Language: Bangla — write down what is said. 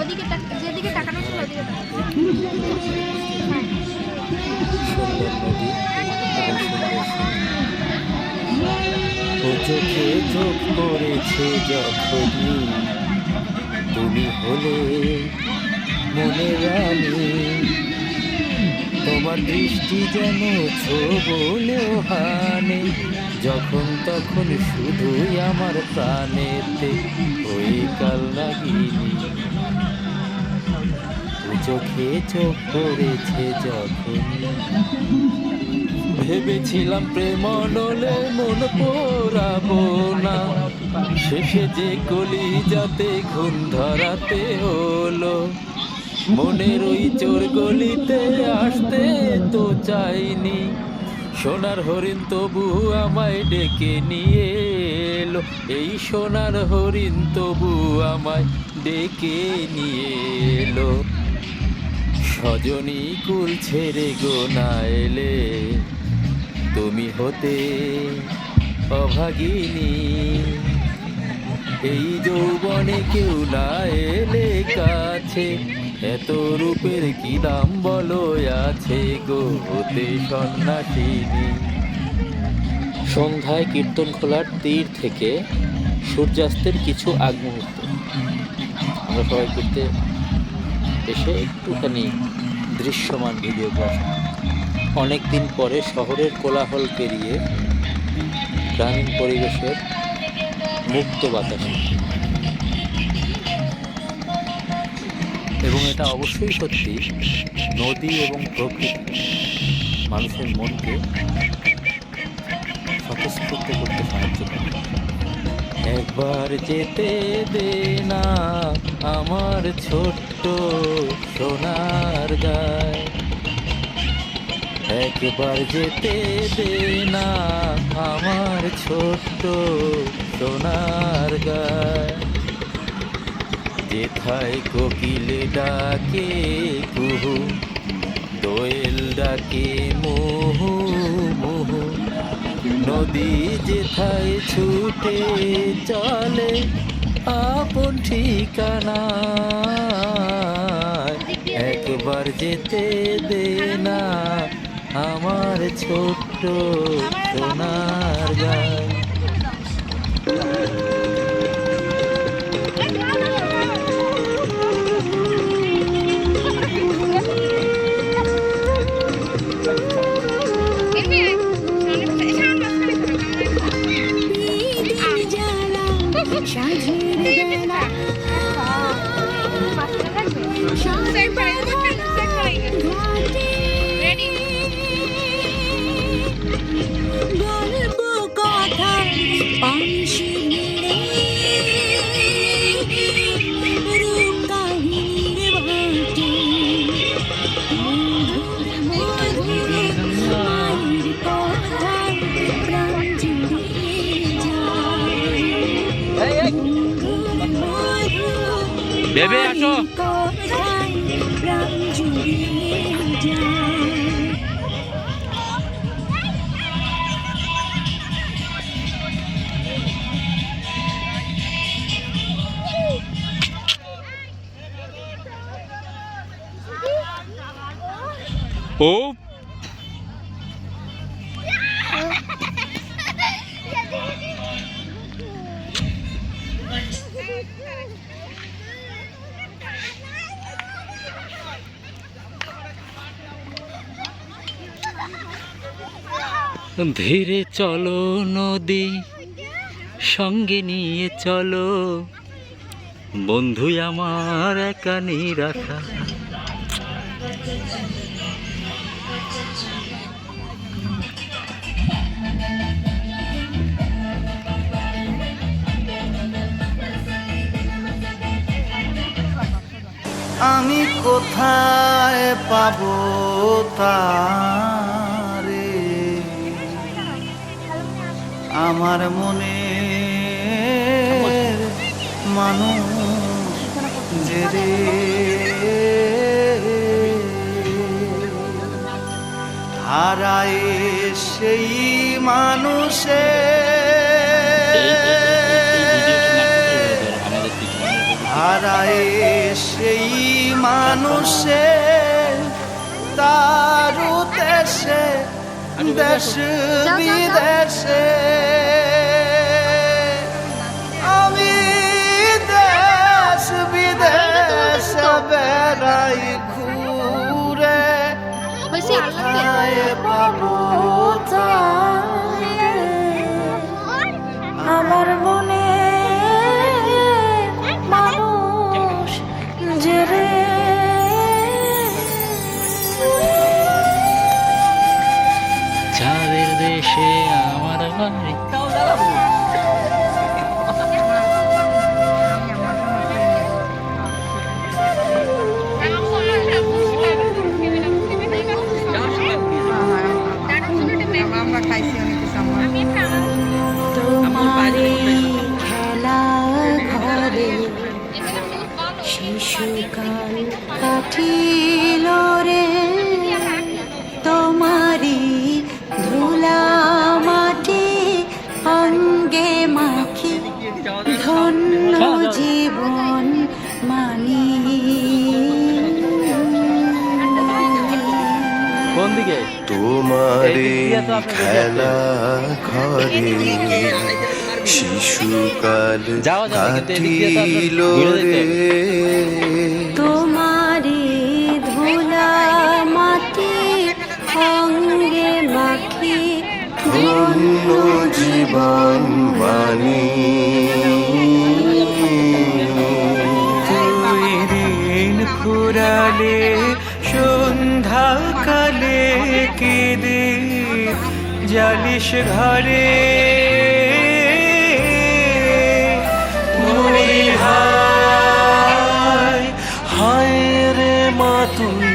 ওদিকে যেদিকে ছিল ওদিকে চোখে চোখ পড়েছে যখনই। তুমি হলে মনে রানি। তোমার দৃষ্টি যেন বলেও হানে। যখন তখন শুধুই আমার প্রাণেতে ওই কাল লাগিনি চোখে চোখ পড়েছে যখন। ভেবেছিলাম প্রেমনলে মন পোড়াবো না। শেষে যে কলি যাতে ঘুম ধরাতে হলো। মনের ওই চোর গলিতে আসতে তো চাইনি। সোনার হরিণ তবু আমায় ডেকে নিয়ে এলো। এই সোনার হরিণ তবু আমায় ডেকে নিয়ে এলো। সজনী কুল ছেড়ে গো না এলে। তুমি হতে অভাগিনী। এই যৌবনে কেউ না এলে কাছে। এত রূপের কি দাম বলো, আছে গো হতে সন্ন্যাসিনী। সন্ধ্যায় কীর্তন খোলার তীর থেকে সূর্যাস্তের কিছু আগ মুহূর্ত আমরা সবাই ঘুরতে এসে একটুখানি দৃশ্যমান ভিডিওগ্রাফি অনেক দিন পরে শহরের কোলাহল পেরিয়ে গ্রামীণ পরিবেশের মুক্ত বাতাসে। এবং এটা অবশ্যই সত্যি, নদী এবং প্রকৃতি মানুষের মনকে স্বতঃস্ফূর্ত করতে সাহায্য করে। একবার যেতে দে না আমার ছোট্ট সোনার গায়। একবার যেতে দে না আমার ছোট্ট সোনার গায়। যেথায় কোকিলে ডাকে কুহু, দোয়েল ডাকে মুহু মুহু। নদী যেথায় ছুটে চলে আপন ঠিকানা একবার যেতে দে না আমার ছোট্ট সোনার Bebê, achou? ধীরে চলো নদী সঙ্গে নিয়ে চলো। বন্ধু আমার একা নিরাশা আমি কোথায় পাবো তারে আমার মনে মানুষ যে রে হারায় সেই মানুষে হারায় সেই মানুষে তার দেশ বিদেশে আমি দেশ বিদেশ বেড়াই ঘুরে কোথায় পাবো শিশুকাল কাটিল রে। তোমারি ধুলা মাটি অঙ্গে মাখি ধন্য জীবন মানি। কোন তোমারে খেলা ঘরে। শিশুকাল কাটিল রে। তোমারি ধুলা মাটি অঙ্গে মাখি ধন্য জীবন মানি তুই ঋণ ফুরালে সন্ধ্যা কালে কেঁদে জালিস ঘরে হায় হায় রে মা দিয়ে